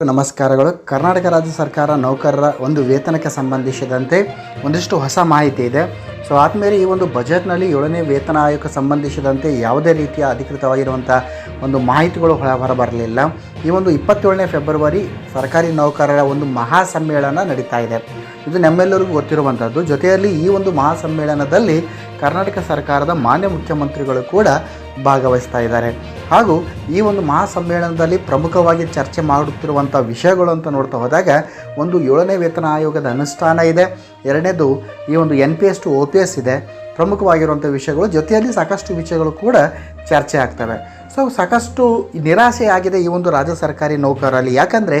ನಮಸ್ಕಾರಗಳು. ಕರ್ನಾಟಕ ರಾಜ್ಯ ಸರ್ಕಾರ ನೌಕರರ ಒಂದು ವೇತನಕ್ಕೆ ಸಂಬಂಧಿಸಿದಂತೆ ಒಂದಿಷ್ಟು ಹೊಸ ಮಾಹಿತಿ ಇದೆ. ಸೊ, ಆದಮೇಲೆ ಈ ಒಂದು ಬಜೆಟ್ನಲ್ಲಿ ಏಳನೇ ವೇತನ ಆಯೋಗಕ್ಕೆ ಸಂಬಂಧಿಸಿದಂತೆ ಯಾವುದೇ ರೀತಿಯ ಅಧಿಕೃತವಾಗಿರುವಂಥ ಒಂದು ಮಾಹಿತಿಗಳು ಹೊರ ಹೊರಬರಲಿಲ್ಲ ಈ ಒಂದು ಇಪ್ಪತ್ತೇಳನೇ ಫೆಬ್ರವರಿ ಸರ್ಕಾರಿ ನೌಕರರ ಒಂದು ಮಹಾ ಸಮ್ಮೇಳನ ನಡೀತಾ ಇದೆ. ಇದು ನಮ್ಮೆಲ್ಲರಿಗೂ ಗೊತ್ತಿರುವಂಥದ್ದು ಜೊತೆಯಲ್ಲಿ ಈ ಒಂದು ಮಹಾಸಮ್ಮೇಳನದಲ್ಲಿ ಕರ್ನಾಟಕ ಸರ್ಕಾರದ ಮಾನ್ಯ ಮುಖ್ಯಮಂತ್ರಿಗಳು ಕೂಡ ಭಾಗವಹಿಸ್ತಾ ಇದ್ದಾರೆ. ಹಾಗೂ ಈ ಒಂದು ಮಹಾಸಮ್ಮೇಳನದಲ್ಲಿ ಪ್ರಮುಖವಾಗಿ ಚರ್ಚೆ ಮಾಡುತ್ತಿರುವಂಥ ವಿಷಯಗಳು ಅಂತ ನೋಡ್ತಾ ಹೋದಾಗ, ಒಂದು ಏಳನೇ ವೇತನ ಆಯೋಗದ ಅನುಷ್ಠಾನ ಇದೆ. ಎರಡನೇದು ಈ ಒಂದು N P S two O P S ಇದೆ. ಪ್ರಮುಖವಾಗಿರುವಂಥ ವಿಷಯಗಳು, ಜೊತೆಯಲ್ಲಿ ಸಾಕಷ್ಟು ವಿಷಯಗಳು ಕೂಡ ಚರ್ಚೆ ಆಗ್ತವೆ. ಸೊ ಸಾಕಷ್ಟು ನಿರಾಸೆ ಆಗಿದೆ ಈ ಒಂದು ರಾಜ್ಯ ಸರ್ಕಾರಿ ನೌಕರರಲ್ಲಿ. ಯಾಕಂದರೆ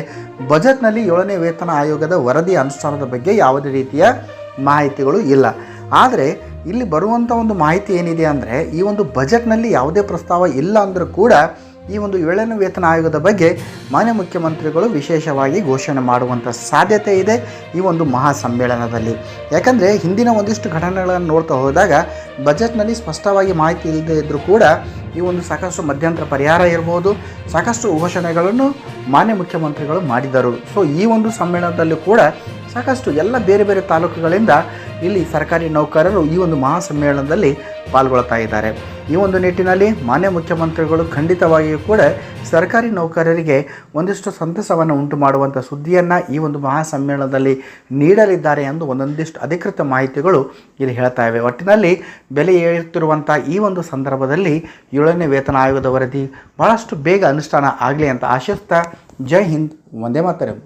ಬಜೆಟ್ನಲ್ಲಿ ಏಳನೇ ವೇತನ ಆಯೋಗದ ವರದಿ ಅನುಷ್ಠಾನದ ಬಗ್ಗೆ ಯಾವುದೇ ರೀತಿಯ ಮಾಹಿತಿಗಳು ಇಲ್ಲ. ಆದರೆ, ಇಲ್ಲಿ ಬರುವಂಥ ಒಂದು ಮಾಹಿತಿ ಏನಿದೆ ಅಂದರೆ, ಈ ಒಂದು ಬಜೆಟ್ನಲ್ಲಿ ಯಾವುದೇ ಪ್ರಸ್ತಾವ ಇಲ್ಲ ಅಂದರೂ ಕೂಡ ಈ ಒಂದು ಏಳನೇ ವೇತನ ಆಯೋಗದ ಬಗ್ಗೆ ಮಾನ್ಯ ಮುಖ್ಯಮಂತ್ರಿಗಳು ವಿಶೇಷವಾಗಿ ಘೋಷಣೆ ಮಾಡುವಂಥ ಸಾಧ್ಯತೆ ಇದೆ ಈ ಒಂದು ಮಹಾ ಸಮ್ಮೇಳನದಲ್ಲಿ ಯಾಕಂದರೆ ಹಿಂದಿನ ಒಂದಿಷ್ಟು ಘಟನೆಗಳನ್ನು ನೋಡ್ತಾ ಹೋದಾಗ ಬಜೆಟ್ನಲ್ಲಿ ಸ್ಪಷ್ಟವಾಗಿ ಮಾಹಿತಿ ಇಲ್ಲದೇ ಇದ್ದರೂ ಕೂಡ ಈ ಒಂದು ಸಾಕಷ್ಟು ಮಧ್ಯಂತರ ಪರಿಹಾರ ಇರ್ಬೋದು, ಸಾಕಷ್ಟು ಘೋಷಣೆಗಳನ್ನು ಮಾನ್ಯ ಮುಖ್ಯಮಂತ್ರಿಗಳು ಮಾಡಿದರು. ಸೊ ಈ ಒಂದು ಸಮ್ಮೇಳನದಲ್ಲಿ ಕೂಡ ಸಾಕಷ್ಟು ಎಲ್ಲ ಬೇರೆ ಬೇರೆ ತಾಲೂಕುಗಳಿಂದ ಇಲ್ಲಿ ಸರ್ಕಾರಿ ನೌಕರರು ಈ ಒಂದು ಮಹಾಸಮ್ಮೇಳನದಲ್ಲಿ ಪಾಲ್ಗೊಳ್ತಾ ಇದ್ದಾರೆ. ಈ ಒಂದು ನಿಟ್ಟಿನಲ್ಲಿ ಮಾನ್ಯ ಮುಖ್ಯಮಂತ್ರಿಗಳು ಖಂಡಿತವಾಗಿಯೂ ಕೂಡ ಸರ್ಕಾರಿ ನೌಕರರಿಗೆ ಒಂದಿಷ್ಟು ಸಂತಸವನ್ನು ಉಂಟು ಮಾಡುವಂಥ ಸುದ್ದಿಯನ್ನು ಈ ಒಂದು ಮಹಾಸಮ್ಮೇಳನದಲ್ಲಿ ನೀಡಲಿದ್ದಾರೆ ಎಂದು ಒಂದೊಂದಿಷ್ಟು ಅಧಿಕೃತ ಮಾಹಿತಿಗಳು ಇಲ್ಲಿ ಹೇಳ್ತಾ ಇವೆ. ಒಟ್ಟಿನಲ್ಲಿ ಬೆಲೆ ಏರುತ್ತಿರುವಂಥ ಈ ಒಂದು ಸಂದರ್ಭದಲ್ಲಿ ಏಳನೇ ವೇತನ ಆಯೋಗದ ವರದಿ ಭಾಳಷ್ಟು ಬೇಗ ಅನುಷ್ಠಾನ ಆಗಲಿ ಅಂತ ಆಶಿಸ್ತಾ ಜೈ ಹಿಂದ್ ಒಂದೇ ಮಾತರಂ.